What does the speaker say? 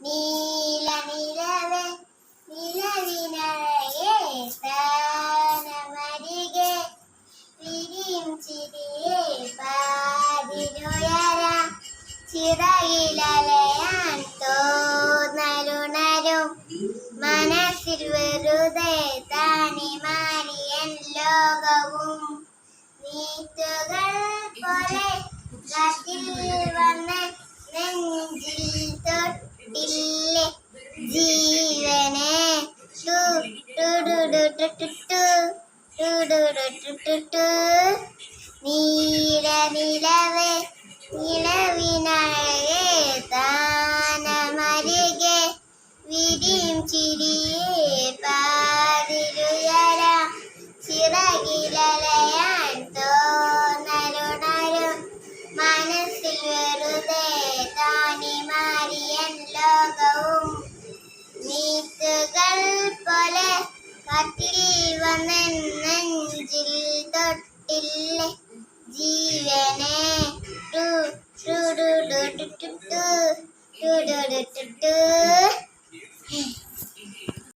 നീല നിലവേ നിലവിനഴകേ സ്ഥാനമരികെ വിരിയും ചിരിയെ പാതിരുയരാം ചിറകിലലയാൻ തോന്നലുണരും മനസ്സിൽ വെറുതെ താനി മാറിയൻ ലോകവും നീറ്റുകൾ പോലെ കാറ്റിൽ ഇല്ലേ ജീവനെ നീല നിലവേ നിലവിനഴകേ താനമരികെ വിരിയും ചിരിയേ കാറ്റിൽ വന്ന് നെഞ്ചിൽ തൊട്ടില്ലേ? ജീവനെ ടു ടു ടു ടു ടു ടു ടു ടു ടു